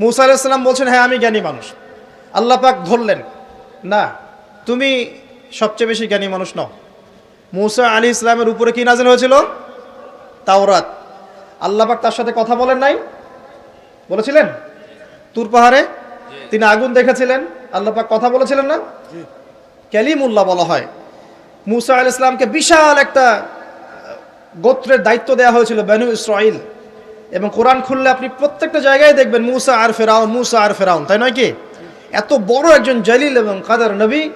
মুসা আলাইসাল্লাম বলছেন হ্যাঁ আমি জ্ঞানী মানুষ। আল্লাহ পাক ধরলেন না তুমি সবচেয়ে বেশি জ্ঞানী মানুষ নও। মুসা আলী ইসলামের উপরে কি নাজেল হয়েছিল? তাওরাত। আল্লাহ পাক তার সাথে কথা বলেন নাই? বলেছিলেন? তুর পাহাড়ে? তিনি আগুন দেখেছিলেন। আল্লাহ পাক কথা বলেছিলেন না? ক্যালিমুল্লাহ বলা হয়। মুসা আল ইসলামকে বিশাল একটা গোত্রের দায়িত্ব দেওয়া হয়েছিল বেনু ইসরাইল এবং কোরআন খুললে আপনি প্রত্যেকটা জায়গায় দেখবেন মুসা আর ফেরাউন মুসা আর ফেরাউন তাই নয় কি? এত বড় একজন জলিল এবং কাদার নবী?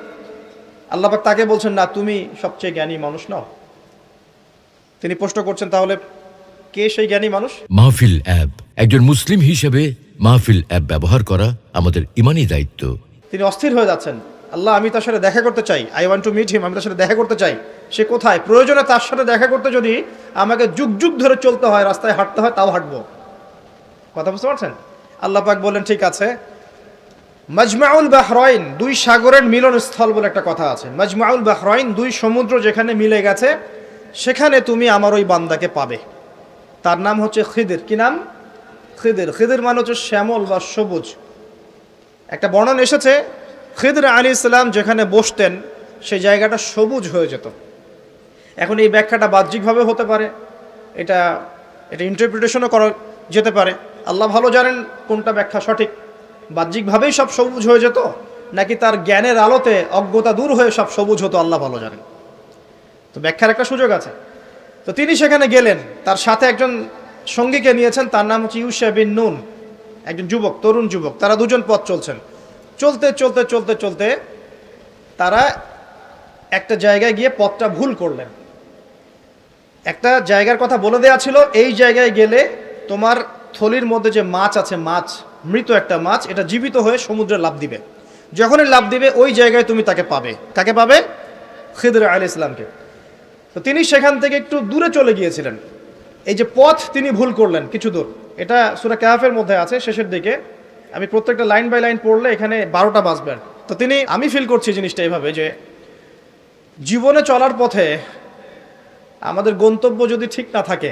আল্লাহ তাকে বলছেন না তুমি সবচেয়ে জ্ঞানী মানুষ নও। তিনি প্রশ্ন করছেন তাহলে কে সেই জ্ঞানী মানুষ? মাহফিল অ্যাপ একজন মুসলিম হিসেবে মাহফিল অ্যাপ ব্যবহার করা আমাদের ইমানি দায়িত্ব। তিনি অস্থির হয়ে যাচ্ছেন। আল্লাহ, আমি তার সাথে দেখা করতে চাই। I want to meet him আমি তার সাথে দেখা করতে চাই। সে কোথায়? প্রয়োজনে তার সাথে দেখা করতে যদি আমাকে যুগ যুগ ধরে চলতে হয়, রাস্তায় হাঁটতে হয়, তাও হাঁটবো। কথা বুঝতে পারছেন? আল্লাহ পাক বললেন, ঠিক আছে। মাজমাউল বাহরাইন, দুই সাগরের মিলনস্থল বলে একটা কথা আছে। মাজমাউল বাহরাইন, দুই সমুদ্র যেখানে মিলে গেছে, সেখানে তুমি আমার ওই বান্দাকে পাবে। তার নাম হচ্ছে খিদির। কি নাম? খিদির। খিদির মানে হচ্ছে শ্যামল বা সবুজ। একটা বর্ণন এসেছে খিদর আলী ইসলাম যেখানে বসতেন, সেই জায়গাটা সবুজ হয়ে যেত। এখন এই ব্যাখ্যাটা বাহ্যিকভাবে হতে পারে, এটা এটা ইন্টারপ্রিটেশনও করা যেতে পারে। আল্লাহ ভালো জানেন কোনটা ব্যাখ্যা সঠিক। বাহ্যিকভাবেই সব সবুজ হয়ে যেত, নাকি তার জ্ঞানের আলোতে অজ্ঞতা দূর হয়ে সব সবুজ হতো, আল্লাহ ভালো জানেন। তো ব্যাখ্যার একটা সুযোগ আছে। তো তিনি সেখানে গেলেন, তার সাথে একজন সঙ্গীকে নিয়েছেন, তার নাম হচ্ছে ইউসা বিন নুন, একজন যুবক, তরুণ যুবক, তারা দুজন পথ চলছেন। চলতে চলতে চলতে চলতে তারা একটা জায়গায় গিয়ে পথটা ভুল করলেন। একটা জায়গার কথা বলে দেওয়া ছিল, এই জায়গায় গেলে তোমার থলির মধ্যে যে মাছ আছে, মাছ, মৃত একটা মাছ, এটা জীবিত হয়ে সমুদ্রে লাভ দিবে। যখনই লাভ দিবে, ওই জায়গায় তুমি তাকে পাবে। কাকে পাবে? খিদর আলী ইসলামকে। তো তিনি সেখান থেকে একটু দূরে চলে গিয়েছিলেন। এই যে পথ তিনি ভুল করলেন, কিছু দূর। এটা সুরা ক্যাফের মধ্যে আছে, শেষের দিকে। আমি প্রত্যেকটা লাইন বাই লাইন পড়লে এখানে বারোটা বাজবেন তো তিনি, আমি ফিল করছি জিনিসটা এইভাবে যে জীবনে চলার পথে আমাদের গন্তব্য যদি ঠিক না থাকে,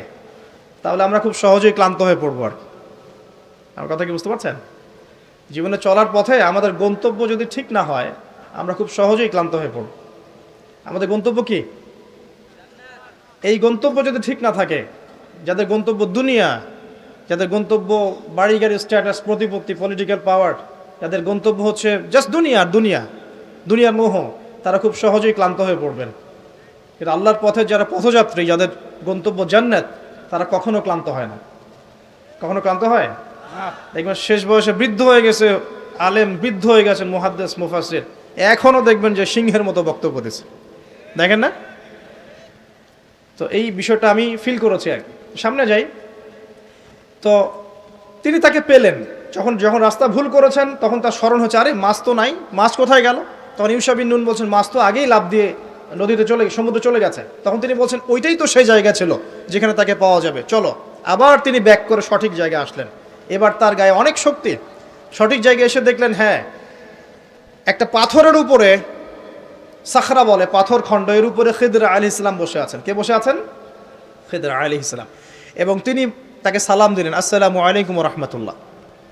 তাহলে আমরা খুব সহজেই ক্লান্ত হয়ে পড়ব আর আমার কথা কি বুঝতে পারছেন? জীবনে চলার পথে আমাদের গন্তব্য যদি ঠিক না হয়, আমরা খুব সহজেই ক্লান্ত হয়ে পড়ব। আমাদের গন্তব্য কি? এই গন্তব্য যদি ঠিক না থাকে, যাদের গন্তব্য দুনিয়া যাদের গন্তব্য বাড়ি স্ট্যাটাস প্রতিপত্তি পলিটিক্যাল পাওয়ার যাদের গন্তব্য হচ্ছে জাস্ট দুনিয়া দুনিয়া, দুনিয়ার মোহ, তারা খুব সহজেই ক্লান্ত হয়ে পড়বেন। কিন্তু আল্লাহর পথে যারা পথযাত্রী, যাদের গন্তব্য জান্নাত, তারা কখনো ক্লান্ত হয় না। কখনো ক্লান্ত হয়? দেখবেন শেষ বয়সে বৃদ্ধ হয়ে গেছে, আলেম বৃদ্ধ হয়ে গেছেন মুহাদ্দেস মুফাসির এখনও দেখবেন যে সিংহের মতো বক্তব্য দিচ্ছে। দেখেন না? তো এই বিষয়টা আমি ফিল করেছি আর সামনে যাই। তো তিনি তাকে পেলেন। যখন যখন রাস্তা ভুল করেছেন, তখন তার স্মরণ হচ্ছে, আরে, মাছ তো নাই, মাছ কোথায় গেল? তখন ইউসাবিন নুন বলছেন, মাছ তো আগেই লাভ দিয়ে নদীতে চলে, সমুদ্রে চলে গেছে। তখন তিনি বলছেন, ওইটাই তো সেই জায়গা ছিল যেখানে তাকে পাওয়া যাবে। চলো। আবার তিনি ব্যাক করে সঠিক জায়গায় আসলেন। এবার তার গায়ে অনেক শক্তি। সঠিক জায়গায় এসে দেখলেন হ্যাঁ একটা পাথরের উপরে সাখরা বলে, পাথর খণ্ড। এর উপরে খিদর আলী ইসলাম বসে আছেন। কে বসে আছেন? খিদর আলী ইসলাম এবং তিনি তাকে সালাম দিলেন, আসসালামু আলাইকুম রহমতুল্লাহ।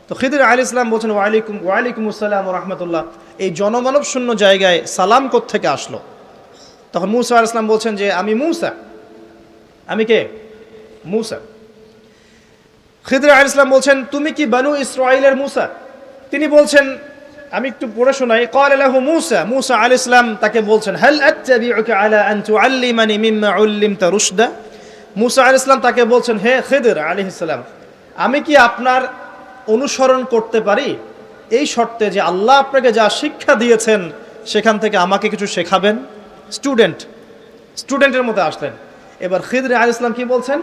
তো খিদির আলী ইসলাম বলছেন ওয়ালাইকুম ওয়ালাইকুম আসসালাম রহমতুল্লাহ। এই জনমানব শূন্য জায়গায় সালাম থেকে আসলো? তখন মুসা আল ইসলাম বলছেন যে, আমি মুসা। আমি কে? মুসা। খিদির আলী ইসলাম বলছেন, তুমি কি বানু ইসরায়েলের মুসা? তিনি বলছেন, আমি একটু পড়ে শোনাই। কল আলাহু মুসা। মুসা আল ইসলাম তাকে বলছেন, হেল আত্তাবিউকা আলা আন তুআল্লিমানি মিম্মা উল্লিমতা রুশদা? মুসা আলাইহিস সালাম তাকে বলছেন, হে খিদির আলাইহিস ইসলাম আমি কি আপনার অনুসরণ করতে পারি? এই শর্তে যে আল্লাহ আপনাকে যা শিক্ষা দিয়েছেন, সেখান থেকে আমাকে কিছু শেখাবেন? স্টুডেন্ট, স্টুডেন্টের মতো আসলেন। এবার খিদর আল ইসলাম কি বলছেন?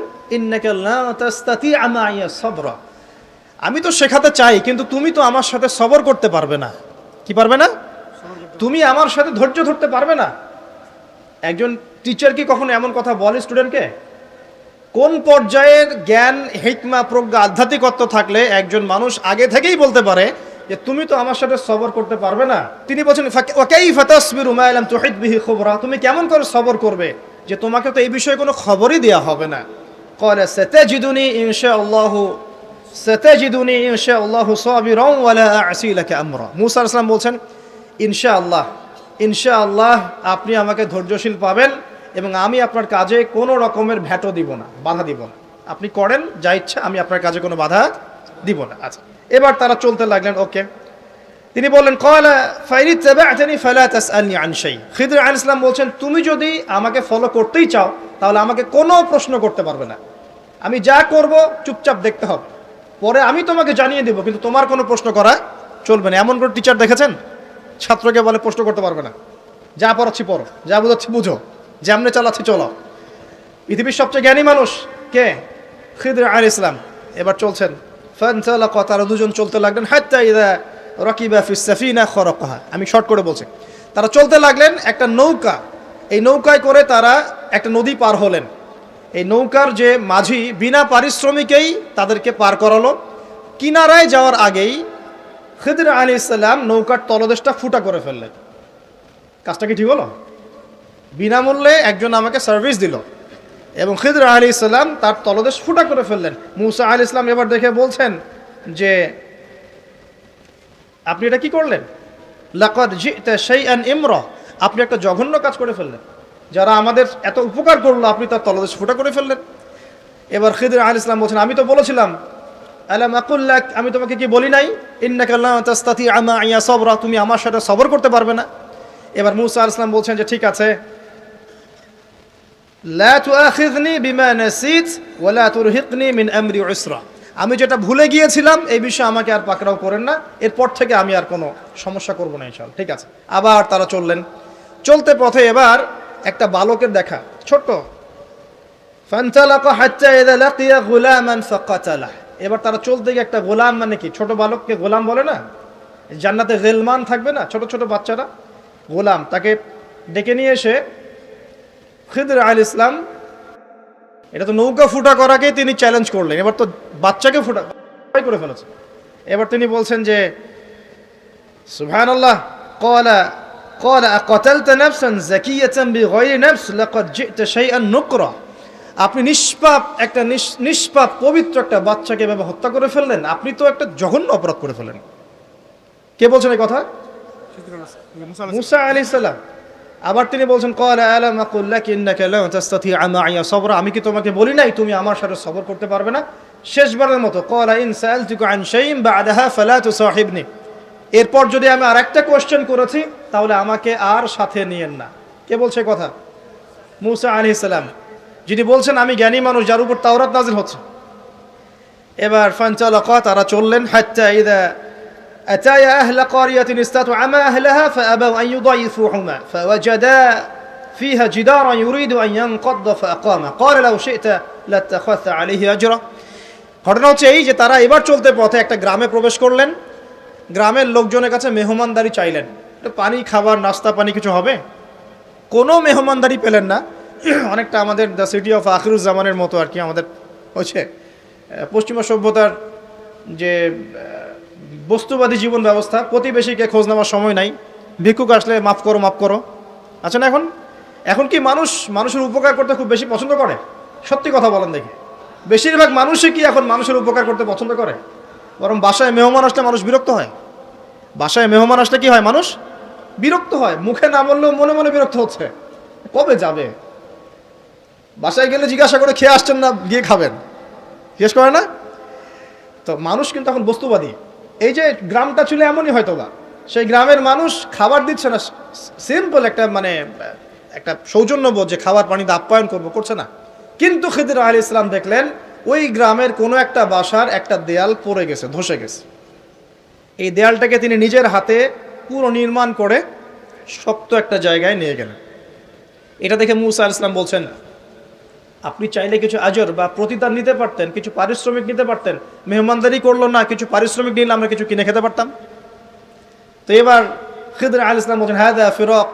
আমি তো শেখাতে চাই, কিন্তু তুমি তো আমার সাথে সবর করতে পারবে না। কি পারবে না? তুমি আমার সাথে ধৈর্য ধরতে পারবে না। একজন টিচার কি কখনো এমন কথা বলে স্টুডেন্টকে? কোন পর্যায়ের জ্ঞান, হিকমা, প্রজ্ঞা, আধ্যাত্মিকত্ব থাকলে একজন মানুষ আগে থেকেই বলতে পারে যে তুমি তো আমার সাথে সবর করতে পারবে না? তিনি বলছেন ওকেই ফাতাসবির উমাইলাম তোহিদ বিহি খবরা? তুমি কেমন করে সবর করবে যে তোমাকে তো এই বিষয়ে কোনো খবরই দেওয়া হবে না? কলে সেতে জিদুনি ইনশা আল্লাহ সাতাজিদুনি ইনশাআল্লাহু সাবিরান ওয়া লা আ'সি লাকা আমরা। মুসা আলাইহিস সালাম বলছেন, ইনশাআল্লাহ ইনশাআল্লাহ, আপনি আমাকে ধৈর্যশীল পাবেন। এবং আমি আপনার কাজে কোনো রকমের ভ্যাটো দিব না, বাধা দিব না। আপনি করেন, যা ইচ্ছা, আমি আপনার কাজে কোনো বাধা দিব না। আচ্ছা এবার তারা চলতে লাগলেন, ওকে। তিনি বললেন কয়লা ফাইরি তাবাআতানি ফালা তাসআলনি আন শাই খিদর আলাইহিস সালাম বলছেন, তুমি যদি আমাকে ফলো করতেই চাও, তাহলে আমাকে কোনো প্রশ্ন করতে পারবে না। আমি যা করব, চুপচাপ দেখতে হবে। পরে আমি তোমাকে জানিয়ে দেব, কিন্তু তোমার কোনো প্রশ্ন করা চলবে না। এমন কোনো টিচার দেখেছেন? ছাত্রকে বলে প্রশ্ন করতে পারবে না। যা পড়াচ্ছি, পড়ো। যা বোঝাচ্ছি, বুঝো। যেমনে চালাচ্ছি, চলো। পৃথিবীর সবচেয়ে জ্ঞানী মানুষ কে? খিদর আল ইসলাম। এবার চলছেন। তারা দুজন চলতে লাগলেন আমি শর্ট করে বলছি। তারা চলতে লাগলেন একটা নৌকা। এই নৌকায় করে তারা একটা নদী পার হলেন। এই নৌকার যে মাঝি বিনা পারিশ্রমিকেই তাদেরকে পার করালো। কিনারায় যাওয়ার আগেই খিদর আলী ইসলাম নৌকার তলদেশটা ফুটা করে ফেললেন। কাজটা কি ঠিক হলো? বিনামূল্যে একজন আমাকে সার্ভিস দিল। এবং খিদর আলী ইসলাম তার তলদেশ ফুটা করে ফেললেন। মুসা আলী ইসলাম এবার দেখে বলছেন যে, আপনি এটা কি করলেন? লাকদ শাইআন ইমরা। আপনি একটা জঘন্য কাজ করে ফেললেন। যারা আমাদের এত উপকার করল, আপনি তার তলদেশ ফুটা করে ফেললেন। এবার খিদর আলী ইসলাম বলছেন, আমি তো বলেছিলাম, আলাম আকুল্লাক আমি তোমাকে কি বলি নাই? ইন্নাকা লা তাস্তাতি আমা ইয়া সবরা, তুমি আমার সাথে সবর করতে পারবে না। এবার মুসা আলাইহিস সালাম বলছেন যে, ঠিক আছে লা তুআখিযনি বিমা নাসিত ওয়া লা তুরহিকনি মিন আমরি উসরা আমি যেটা ভুলে গিয়েছিলাম, এই বিষয়ে আমাকে আর পাকড়াও করেন না। এরপর থেকে আমি আর কোনো সমস্যা করব না ইনশাআল্লাহ। ঠিক আছে? আবার তারা চললেন। চলতে পথে এবার একটা বালকের দেখা। ছোট্ট। এবার তারা চলতে গিয়ে একটা গোলাম মানে কি? ছোট বালককে গোলাম বলে না? জান্নাতে গেলমান থাকবে না? ছোট ছোট বাচ্চারা? গোলাম। তাকে ডেকে নিয়ে এসে খিদর আল ইসলাম এটা তো নৌকা ফুটা করাকেই তিনি চ্যালেঞ্জ করলেন এবার তো বাচ্চাকে ফুটা বাই করে ফেলেছে এবার তিনি বলছেন যে সুবহান আল্লাহ কলা قال أقتلت نفسا زكية بغير نفس لقد جئت شيئا نكرا আপনি নিষ্পাপ একটা নিস- নিষ্পাপ পবিত্র একটা বাচ্চাকে এভাবে হত্যা করে ফেললেন আপনি তো একটা জঘন্য অপরাধ করে ফেললেন কে বলছেন এই কথা মুসা আলী সাল্লাম আবার তিনি বলছেন সবরা। আমি কি তোমাকে বলি নাই, তুমি আমার সাথে সবর করতে পারবে না? শেষবারের মতো তুসাহিবনি। এরপর যদি আমি আরেকটা কোয়েশ্চেন করেছি, তাহলে আমাকে আর সাথে নিয়েন না। কে বলছে কথা? মুসা আলাইহিস সালাম। যিনি বলছেন, আমি জ্ঞানী মানুষ, যার উপর তাওরাত নাজিল হচ্ছে। এবার ফানচালাকা তারা চললেন, হাত্তা ইদা أتايا أهل قرية استطعما أهلها فأبوا أن يضيفوهما فوجدا فيها جدارا يريد أن ينقض فأقامه قال لو شئت لاتخذت عليه أجرا ঘটনা হচ্ছে এই যে তারা এবার চলতে পথে একটা গ্রামে প্রবেশ করলেন গ্রামের লোকজনের কাছে মেহমানদারি চাইলেন একটু পানি খাবার নাস্তা পানি কিছু হবে কোনো মেহমানদারি পেলেন না অনেকটা আমাদের দ্য সিটি অফ আখরুজ্জামানের মতো আর কি আমাদের হচ্ছে আহ, পশ্চিমা সভ্যতার যে আহ, বস্তুবাদী জীবন ব্যবস্থা, প্রতিবেশীকে খোঁজ নেওয়ার সময় নাই। ভিক্ষুক আসলে মাফ করো মাফ করো। আচ্ছা না, এখন? এখন কি মানুষ মানুষের উপকার করতে খুব বেশি পছন্দ করে? সত্যি কথা বলেন দেখি। বেশিরভাগ মানুষই কি এখন মানুষের উপকার করতে পছন্দ করে? বরং বাসায় মেহমান আসলে মানুষ বিরক্ত হয়। বাসায় মেহমান আসলে কি হয় মানুষ? বিরক্ত হয়। মুখে না বললেও মনে মনে বিরক্ত হচ্ছে। কবে যাবে? বাসায় গেলে জিজ্ঞাসা করে খেয়ে আসছেন না, গিয়ে খাবেন। জিজ্ঞেস করে না? তো মানুষ কিন্তু এখন বস্তুবাদী। এই যে গ্রামটা ছিল এমনই হয়তো বা। সেই গ্রামের মানুষ খাবার দিচ্ছে না। সিম্পল একটা মানে একটা সৌজন্যবোধ যে খাবার পানিতে আপ্যায়ন করব, করছে না। কিন্তু খিদির আলী ইসলাম দেখলেন, ওই গ্রামের কোনো একটা বাসার একটা দেয়াল পড়ে গেছে, ধসে গেছে। এই দেয়ালটাকে তিনি নিজের হাতে পুরো নির্মাণ করে শক্ত একটা জায়গায় নিয়ে গেলেন। এটা দেখে মুসা ইসলাম বলছেন আপনি চাইলে কিছু আজর বা প্রতিদান নিতে পারতেন, কিছু পারিশ্রমিক নিতে পারতেন, মেহমানদারি করল না, কিছু পারিশ্রমিক নিলে আমরা কিছু কিনে খেতে পারতাম? তো এবার খিদর আল ইসলাম বলছেন হ্যাঁ দা ফিরক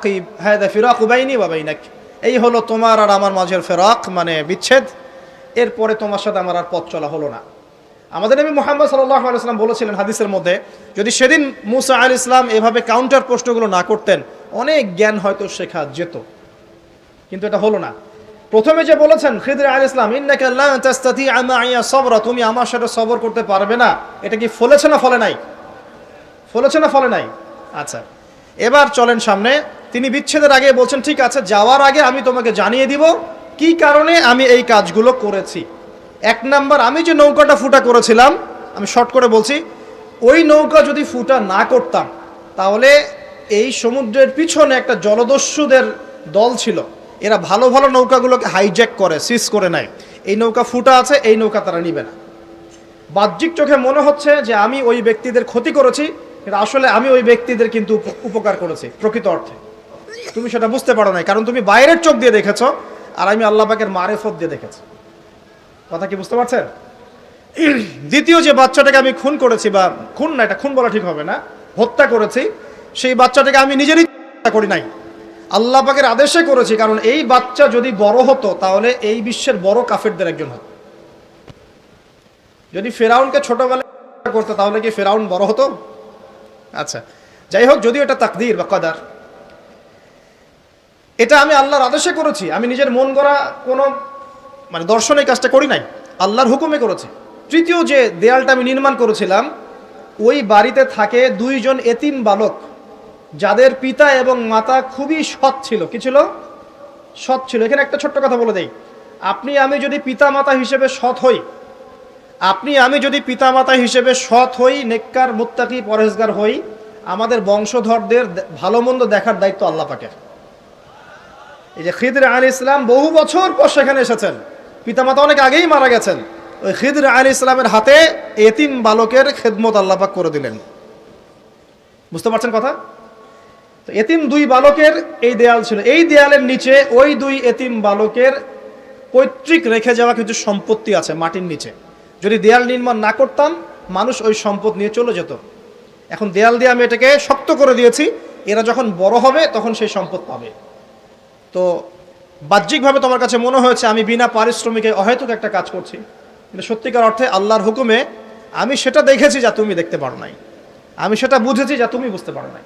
হ্যাঁ দা ফিরক উবাইনি বা বাইনাক। এই হলো তোমার আর আমার মাঝের ফেরক মানে বিচ্ছেদ। এরপরে তোমার সাথে আমার আর পথ চলা হলো না। আমাদের নবী মোহাম্মদ সাল্লাহ আলাইসলাম বলেছিলেন হাদিসের মধ্যে, যদি সেদিন মুসা আল ইসলাম এভাবে কাউন্টার প্রশ্নগুলো না করতেন, অনেক জ্ঞান হয়তো শেখা যেত। কিন্তু এটা হলো না। প্রথমে যে বলেছেন খিদর আল ইসলাম তুমি আমার সাথে সবর করতে পারবে না। এটা কি ফলেছে না ফলে নাই? ফলেছে না ফলে নাই? আচ্ছা এবার চলেন সামনে। তিনি বিচ্ছেদের আগে বলছেন, ঠিক আছে, যাওয়ার আগে আমি তোমাকে জানিয়ে দিব কি কারণে আমি এই কাজগুলো করেছি। এক নাম্বার, আমি যে নৌকাটা ফুটা করেছিলাম, আমি শর্ট করে বলছি, ওই নৌকা যদি ফুটা না করতাম, তাহলে এই সমুদ্রের পিছনে একটা জলদস্যুদের দল ছিল। এরা ভালো ভালো নৌকাগুলোকে হাইজ্যাক করে সিজ করে নেয়। এই নৌকা ফুটা আছে, এই নৌকা তারা নিবে না। বাহ্যিক চোখে মনে হচ্ছে যে আমি ওই ব্যক্তিদের ক্ষতি করেছি, কিন্তু আসলে আমি ওই ব্যক্তিদের কিন্তু উপ- উপকার করেছি, প্রকৃত অর্থে। তুমি সেটা বুঝতে পারো নাই, কারণ তুমি বাইরের চোখ দিয়ে দেখেছ, আর আমি আল্লাহ পাকের মারেফত দিয়ে দেখেছি। কথা কি বুঝতে পারছেন? দ্বিতীয় যে বাচ্চাটাকে আমি খুন করেছি, বা খুন না, এটা খুন বলা ঠিক হবে না, হত্যা করেছি, সেই বাচ্চাটাকে আমি নিজেরই করি নাই। আল্লাহ পাকের আদেশে করেছি, কারণ এই বাচ্চা যদি বড় হতো, তাহলে এই বিশ্বের বড় কাফেরদের একজন হতো। যদি ফেরাউনকে ছোটবেলায় করতো, তাহলে কি ফেরাউন বড় হতো? আচ্ছা যাই হোক, যদিও এটা তাকদির বা কদার। এটা আমি আল্লাহর আদেশে করেছি, আমি নিজের মন গড়া কোনো মানে দর্শন কাজটা করি নাই, আল্লাহর হুকুমে করেছি। তৃতীয় যে দেয়ালটা আমি নির্মাণ করেছিলাম, ওই বাড়িতে থাকে দুইজন এতিম বালক। যাদের পিতা এবং মাতা খুবই সৎ ছিল। কি ছিল? সৎ ছিল। এখানে একটা ছোট্ট কথা বলে দেই। আপনি, আমি যদি পিতা মাতা হিসেবে সৎ হই, আপনি, আমি যদি পিতা মাতা হিসেবে সৎ হই, নেককার, মুত্তাকি পরেজগার হই, আমাদের বংশধরদের ভালো মন্দ দেখার দায়িত্ব আল্লাহ পাকের। এই যে খিদর আলী ইসলাম বহু বছর পর সেখানে এসেছেন। পিতামাতা অনেক আগেই মারা গেছেন। ওই খিদর আলী ইসলামের হাতে এতিম বালকের খেদমত আল্লাহ পাক করে দিলেন। বুঝতে পারছেন কথা? তো এতিম দুই বালকের এই দেয়াল ছিল। এই দেয়ালের নিচে ওই দুই এতিম বালকের পৈতৃক রেখে যাওয়া কিছু সম্পত্তি আছে মাটির নিচে। যদি দেয়াল নির্মাণ না করতাম, মানুষ ওই সম্পদ নিয়ে চলে যেত। এখন দেয়াল দিয়ে আমি এটাকে শক্ত করে দিয়েছি, এরা যখন বড় হবে তখন সেই সম্পদ পাবে। তো বাহ্যিকভাবে তোমার কাছে মনে হয়েছে, আমি বিনা পারিশ্রমিকে অহেতুক একটা কাজ করছি। কিন্তু সত্যিকার অর্থে আল্লাহর হুকুমে আমি সেটা দেখেছি যা তুমি দেখতে পারো নাই। আমি সেটা বুঝেছি যা তুমি বুঝতে পারো নাই।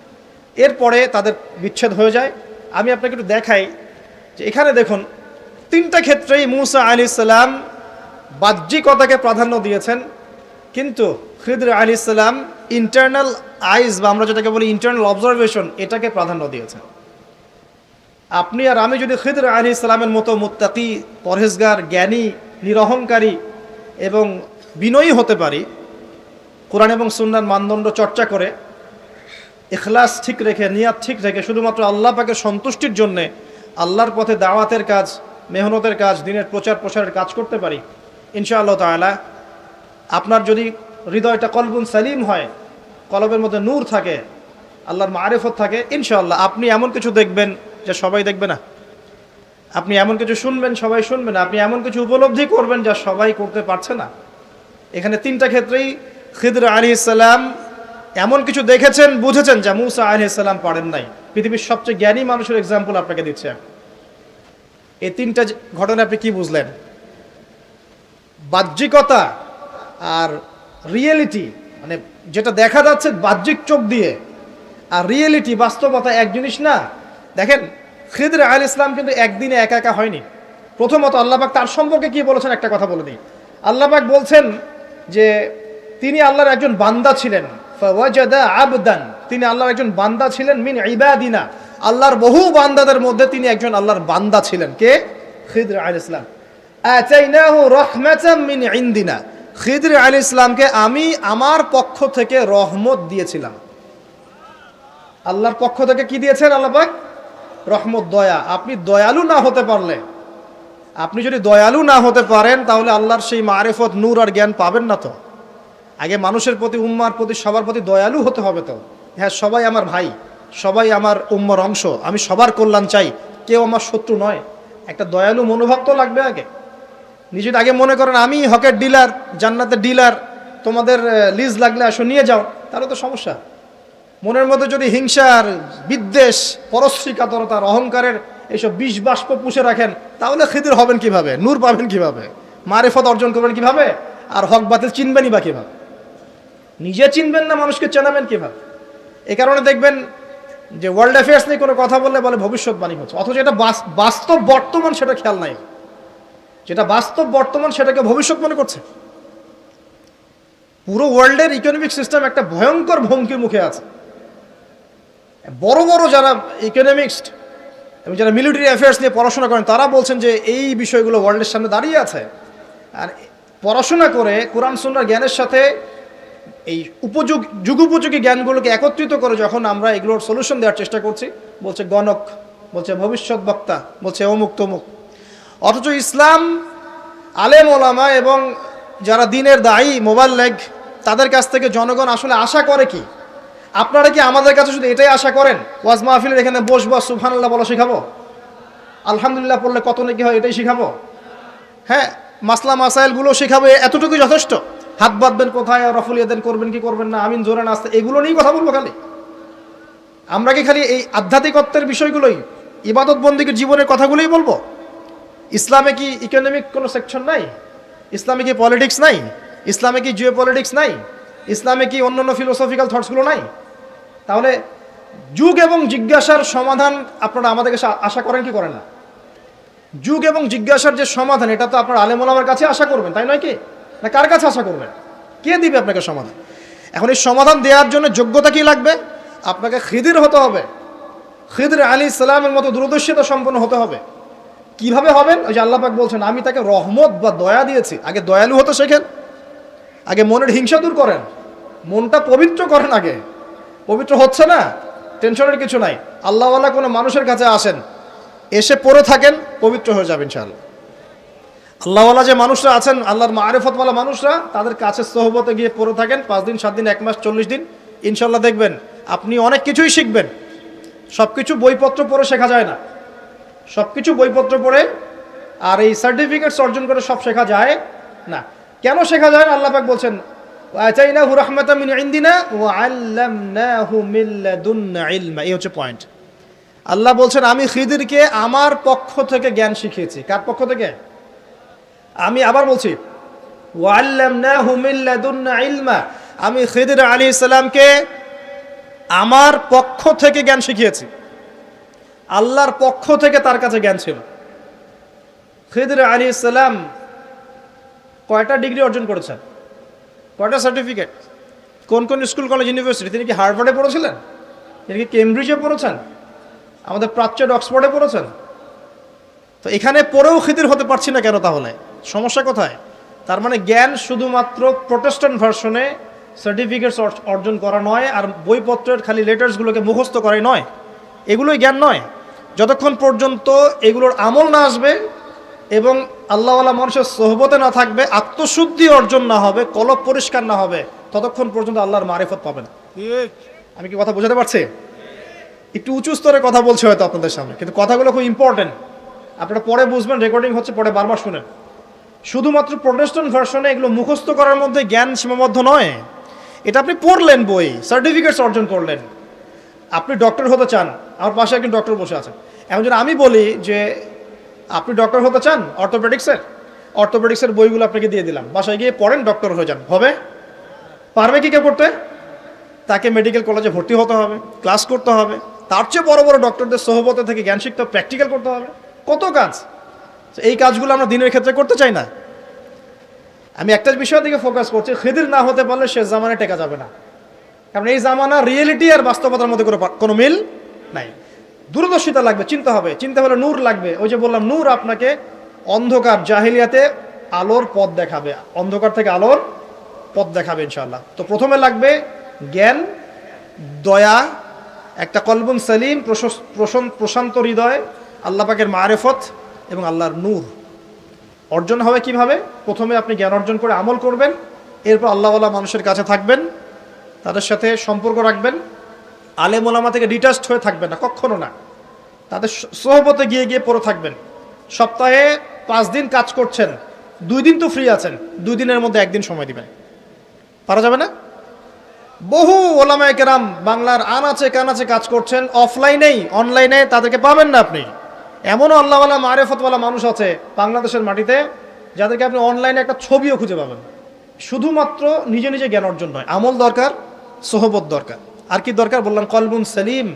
এরপরে তাদের বিচ্ছেদ হয়ে যায়। আমি আপনাকে একটু দেখাই যে এখানে দেখুন, তিনটা ক্ষেত্রেই মুসা আলি সাল্লাম বাহ্যিকতাকে প্রাধান্য দিয়েছেন। কিন্তু খিদর আলী ইসলাম ইন্টারনাল আইজ বা আমরা যেটাকে বলি ইন্টারনাল অবজারভেশন এটাকে প্রাধান্য দিয়েছেন। আপনি আর আমি যদি খিদর আলী ইসলামের মতো মুত্তাকি, পরহেজগার, জ্ঞানী, নিরহংকারী এবং বিনয়ী হতে পারি, কোরআন এবং সুন্নার মানদণ্ড চর্চা করে এখলাস ঠিক রেখে, নিয়াত ঠিক রেখে, শুধুমাত্র আল্লাহ পাকে সন্তুষ্টির জন্যে আল্লাহর পথে দাওয়াতের কাজ, মেহনতের কাজ, দিনের প্রচার প্রসারের কাজ করতে পারি। ইনশাআল্লাহ তাআলা, আপনার যদি হৃদয়টা কলবুন সালিম হয়, কলবের মধ্যে নূর থাকে, আল্লাহর মারেফত থাকে, ইনশাআল্লাহ আপনি এমন কিছু দেখবেন যা সবাই দেখবে না। আপনি এমন কিছু শুনবেন, সবাই শুনবে না। আপনি এমন কিছু উপলব্ধি করবেন যা সবাই করতে পারছে না। এখানে তিনটা ক্ষেত্রেই খিদর আলী ইসলাম এমন কিছু দেখেছেন, বুঝেছেন যা মুসা আলী ইসলাম পারেন নাই। পৃথিবীর সবচেয়ে জ্ঞানী মানুষের এক্সাম্পল আপনাকে দিচ্ছে। এই তিনটা ঘটনা আপনি কি বুঝলেন? বাহ্যিকতা আর রিয়েলিটি মানে যেটা দেখা যাচ্ছে বাহ্যিক চোখ দিয়ে, আর রিয়েলিটি বাস্তবতা এক জিনিস না। দেখেন, খিদর আল ইসলাম কিন্তু একদিনে একা একা হয়নি। প্রথমত আল্লাহবাক তার সম্পর্কে কি বলেছেন একটা কথা বলে দিই। আল্লাহবাক বলছেন যে তিনি আল্লাহর একজন বান্দা ছিলেন। ফাওয়াজাদা আবদান। তিনি আল্লাহর একজন বান্দা ছিলেন মিন ইবাদিনা। আল্লাহর বহু বান্দাদের মধ্যে তিনি একজন আল্লাহর বান্দা ছিলেন। কে? খিদর আল ইসলাম। আতাইনাহু রাহমাতাম মিন ইনদিনা। খিদর আল ইসলামকে আমি আমার পক্ষ থেকে রহমত দিয়েছিলাম। আল্লাহর পক্ষ থেকে কি দিয়েছেন আল্লাহ পাক? রহমত, দয়া। আপনি দয়ালু না হতে পারলে। আপনি যদি দয়ালু না হতে পারেন, তাহলে আল্লাহর সেই মারেফত, নূর আর জ্ঞান পাবেন না তো। আগে মানুষের প্রতি, উম্মার প্রতি, সবার প্রতি দয়ালু হতে হবে তো। হ্যাঁ সবাই আমার ভাই, সবাই আমার উম্মার অংশ, আমি সবার কল্যাণ চাই। কেউ আমার শত্রু নয়। একটা দয়ালু মনোভাব তো লাগবে আগে। নিজের আগে মনে করেন, আমি হকের ডিলার জান্নাতের ডিলার তোমাদের লিজ লাগলে আসো, নিয়ে যাও তাহলে তো সমস্যা। মনের মধ্যে যদি হিংসার বিদ্বেষ পরশ্রী কাতরতার অহংকারের এইসব বিষ বাষ্প পুষে রাখেন, তাহলে খিদির হবেন কীভাবে? নূর পাবেন কীভাবে? মারেফত অর্জন করবেন কীভাবে? আর হক বাতিল চিনবেনই বা কীভাবে? নিজে চিনবেন না, মানুষকে চেনাবেন কীভাবে? এ কারণে দেখবেন যে ওয়ার্ল্ড অ্যাফেয়ার্স নিয়ে কোনো কথা বললে বলে ভবিষ্যৎবাণী হচ্ছে। অথচ এটা বাস্তব বর্তমান সেটা খেয়াল নাই। যেটা বাস্তব বর্তমান সেটাকে ভবিষ্যৎ মনে করছে। পুরো ওয়ার্ল্ডের ইকোনমিক সিস্টেম একটা ভয়ঙ্কর ভঙ্কির মুখে আছে। বড় বড় যারা ইকোনমিক্সড এবং যারা মিলিটারি অ্যাফেয়ার্স নিয়ে পড়াশোনা করেন, তারা বলছেন যে এই বিষয়গুলো ওয়ার্ল্ডের সামনে দাঁড়িয়ে আছে। আর পড়াশোনা করে কোরআন সুন্নার জ্ঞানের সাথে এই উপযোগ, যুগোপযোগী জ্ঞানগুলোকে একত্রিত করে যখন আমরা এগুলোর সলিউশন দেওয়ার চেষ্টা করছি, বলছে গণক, বলছে ভবিষ্যৎ বক্তা, বলছে অমুক তমুক। অথচ ইসলাম আলেম ওলামা এবং যারা দিনের দায়ী, মোবাইল লেগ, তাদের কাছ থেকে জনগণ আসলে আশা করে কি? আপনারা কি আমাদের কাছে শুধু এটাই আশা করেন? ওয়াজ মাহফিলের এখানে বসবো, সুবহানাল্লাহ বলা শেখাবো? আলহামদুলিল্লাহ পড়লে কত নাকি হয় এটাই শেখাবো? হ্যাঁ মাসলা মাসাইলগুলো শেখাবো এতটুকুই যথেষ্ট। হাত বাঁধবেন কোথায় রফুল ইয়াদেন করবেন কি করবেন না, আমিন জোরে নাস্তা এগুলো নিয়েই কথা বলব খালি। আমরা কি খালি এই আধ্যাত্মিকত্বের বিষয়গুলোই, ইবাদত বন্দীকে জীবনের কথাগুলোই বলব? ইসলামে কি ইকোনমিক কোনো সেকশন নাই? ইসলামে কি পলিটিক্স নাই? ইসলামে কি জিও পলিটিক্স নাই? ইসলামে কি অন্যান্য ফিলোসফিক্যাল থটসগুলো নাই? তাহলে যুগ এবং জিজ্ঞাসার সমাধান আপনারা আমাদের কাছে আশা করেন কি করেন না? যুগ এবং জিজ্ঞাসার যে সমাধান, এটা তো আপনার আলেমুলামার কাছে আশা করবেন, তাই নয় কি? না কার কাছে আশা করবেন? কে দিবে আপনাকে সমাধান? এখন এই সমাধান দেওয়ার জন্য যোগ্যতা কি লাগবে? আপনাকে খিদির হতে হবে। খিদির আলী ইসলামের মতো দূরদর্শিতা সম্পন্ন হতে হবে। কীভাবে হবেন? ওই যে আল্লাহ পাক বলছেন, আমি তাকে রহমত বা দয়া দিয়েছি। আগে দয়ালু হতে শেখেন। আগে মনের হিংসা দূর করেন। মনটা পবিত্র করেন আগে। পবিত্র হচ্ছে না? টেনশনের কিছু নাই। আল্লাহওয়ালা কোনো মানুষের কাছে আসেন। এসে পড়ে থাকেন, পবিত্র হয়ে যাবেন ইনশাআল্লাহ। আল্লাহওয়ালা যে মানুষরা আছেন, আল্লাহর মারেফতওয়ালা মানুষরা, তাদের কাছে সহবতে গিয়ে পড়ে থাকেন, পাঁচ দিন, সাত দিন, এক মাস, চল্লিশ দিন। ইনশাল্লাহ দেখবেন, আপনি অনেক কিছুই শিখবেন। সব কিছু বইপত্র পড়ে শেখা যায় না। সব কিছু বইপত্র পড়ে আর এই সার্টিফিকেটস অর্জন করে সব শেখা যায় না। কেন শেখা যায়? না আল্লাহ পাক বলছেন এই হচ্ছে পয়েন্ট আল্লাহ বলছেন, আমি খিদিরকে আমার পক্ষ থেকে জ্ঞান শিখিয়েছি। কার পক্ষ থেকে? আমি আবার বলছি আমি খিদির আলাইহিস সালামকে আমার পক্ষ থেকে জ্ঞান শিখিয়েছি। আল্লাহর পক্ষ থেকে তার কাছে জ্ঞান ছিল। খিদির আলী ইসলাম কয়টা ডিগ্রি অর্জন করেছেন? কয়টা সার্টিফিকেট কোন কোন স্কুল, কলেজ ইউনিভার্সিটি তিনি কি হার্ভার্ডে পড়েছিলেন? তিনি কি কেমব্রিজে পড়েছেন? আমাদের প্রাচ্যের অক্সফোর্ডে পড়েছেন? তো এখানে পড়েও খিদির হতে পারছি না কেন তাহলে? সমস্যা কোথায়? তার মানে জ্ঞান শুধুমাত্র প্রোটেস্ট্যান্ট ভার্সনে সার্টিফিকেটস অর্জন করা নয় আর বইপত্রের খালি লেটার্সগুলোকে মুখস্থ করাই নয়। এগুলোই জ্ঞান নয়। যতক্ষণ পর্যন্ত এগুলোর আমল না আসবে এবং আল্লাহওয়ালা মানুষের সহবতে না থাকবে আত্মশুদ্ধি অর্জন না হবে কলব পরিষ্কার না হবে ততক্ষণ পর্যন্ত আল্লাহর মারিফত পাবেন। আমি কি কথা বোঝাতে পারছি? একটু উঁচু স্তরে কথা বলছি হয়তো আপনাদের সামনে কিন্তু কথাগুলো খুব ইম্পর্টেন্ট আপনারা পরে বুঝবেন রেকর্ডিং হচ্ছে পরে বারবার শুনেন। শুধুমাত্র প্রোটেস্ট্যান্ট ভার্সনে এগুলো মুখস্থ করার মধ্যে জ্ঞান সীমাবদ্ধ নয়। এটা আপনি পড়লেন বই সার্টিফিকেটস অর্জন করলেন। আপনি ডক্টর হতে চান, আমার পাশে একজন ডক্টর বসে আছেন। এখন যদি আমি বলি যে, আপনি ডক্টর হতে চান অর্থোপেডিক্সের অর্থোপেডিক্সের বইগুলো আপনাকে দিয়ে দিলাম। বাসায় গিয়ে পড়েন ডক্টর হয়ে যান। হবে? পারবে কি কে করতে তাকে মেডিকেল কলেজে ভর্তি হতে হবে ক্লাস করতে হবে। তার চেয়ে বড় বড় ডক্টরদের সহবতে থেকে জ্ঞান শিখতে প্র্যাকটিক্যাল করতে হবে। কত কাজ? এই কাজগুলো আমরা দিনের ক্ষেত্রে করতে চাই না। আমি একটা বিষয়ের দিকে ফোকাস করছি, খেদির না হতে পারলে সে জামানায় টেকা যাবে না। কারণ এই জামানা রিয়েলিটি আর বাস্তবতার মধ্যে কোনো মিল নাই। দূরদর্শিতা লাগবে, চিন্তা হবে। চিন্তা হলে নূর লাগবে। ওই যে বললাম, নূর আপনাকে অন্ধকার জাহিলিয়াতে আলোর পথ দেখাবে। অন্ধকার থেকে আলোর পথ দেখাবে ইনশাল্লাহ তো প্রথমে লাগবে জ্ঞান, দয়া, একটা কলবুন সালিম প্রশান্ত হৃদয়, আল্লাহ পাকের মারেফত এবং আল্লাহর নূর। অর্জন হবে কীভাবে? প্রথমে আপনি জ্ঞান অর্জন করে আমল করবেন, এরপর আল্লাহওয়ালা মানুষের কাছে থাকবেন, তাদের সাথে সম্পর্ক রাখবেন। আলেম ওলামা থেকে ডিটাচড হয়ে থাকবেন না, কখনো না। তাদের স- সোহবতে গিয়ে গিয়ে পড়ে থাকবেন। সপ্তাহে পাঁচ দিন কাজ করছেন, দুই দিন তো ফ্রি আছেন, দুই দিনের মধ্যে একদিন সময় দিবেন। পারা যাবে না? বহু ওলামায় কেরাম বাংলার আনাচে কানাচে কাজ করছেন অফলাইনেই অনলাইনে তাদেরকে পাবেন না আপনি। এমনও আল্লাহওয়ালা মারেফতওয়ালা মানুষ আছে বাংলাদেশের মাটিতে যাদেরকে আপনি অনলাইনে একটা ছবিও খুঁজে পাবেন। শুধুমাত্র নিজে নিজে জ্ঞান অর্জন নয়, আমল দরকার, সোহবত দরকার। আর কি দরকার বললাম? কলবুন সেলিম,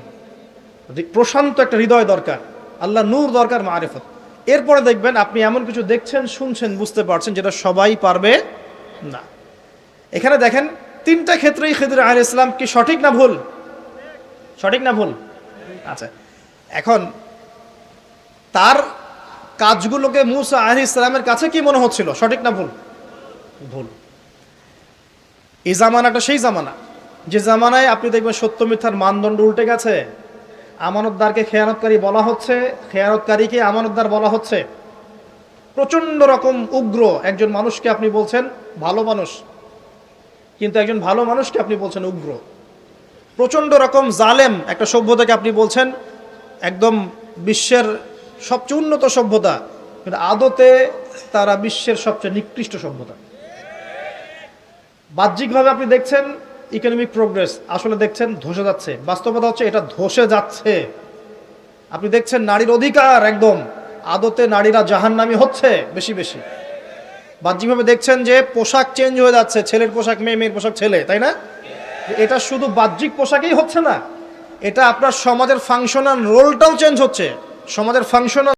প্রশান্ত একটা হৃদয় দরকার, আল্লাহ নূর দরকার, মারেফত। এরপরে দেখবেন আপনি এমন কিছু দেখছেন, শুনছেন, বুঝতে পারছেন যেটা সবাই পারবে না। এখানে দেখেন, তিনটা ক্ষেত্রেই খেদির আহ ইসলাম কি সঠিক না ভুল? সঠিক না ভুল? আচ্ছা। এখন তার কাজগুলোকে মুসা আহ ইসলামের কাছে কি মনে হচ্ছিল? সঠিক না ভুল? ভুল। এই জামানাটা সেই জামানা। যে জামানায় আপনি দেখবেন সত্য মিথ্যার মানদণ্ড উল্টে গেছে। আমানতদারকে খেয়ানতকারী বলা হচ্ছে। খেয়ানতকারীকে আমানতদার বলা হচ্ছে। প্রচণ্ড রকম উগ্র একজন মানুষকে আপনি বলছেন, ভালো মানুষ। কিন্তু একজন ভালো মানুষকে আপনি বলছেন উগ্র। প্রচণ্ড রকম জালেম একটা সভ্যতাকে আপনি বলছেন, একদম বিশ্বের সবচেয়ে উন্নত সভ্যতা, কিন্তু আদতে তারা বিশ্বের সবচেয়ে নিকৃষ্ট সভ্যতা। বাহ্যিকভাবে আপনি দেখছেন ইকোনমিক প্রোগ্রেস আসলে দেখছেন ধসে যাচ্ছে। বাস্তবতা হচ্ছে এটা ধসে যাচ্ছে। আপনি দেখছেন নারীর অধিকার একদম, আদতে নারীরা জাহান্নামি হচ্ছে বেশি বেশি। বাহ্যিকভাবে দেখছেন যে পোশাক চেঞ্জ হয়ে যাচ্ছে, ছেলের পোশাক মেয়ে, মেয়ের পোশাক ছেলে, তাই না? এটা শুধু বাহ্যিক পোশাকেই হচ্ছে না, এটা আপনার সমাজের ফাংশনাল রোলটাও চেঞ্জ হচ্ছে। সমাজের ফাংশনাল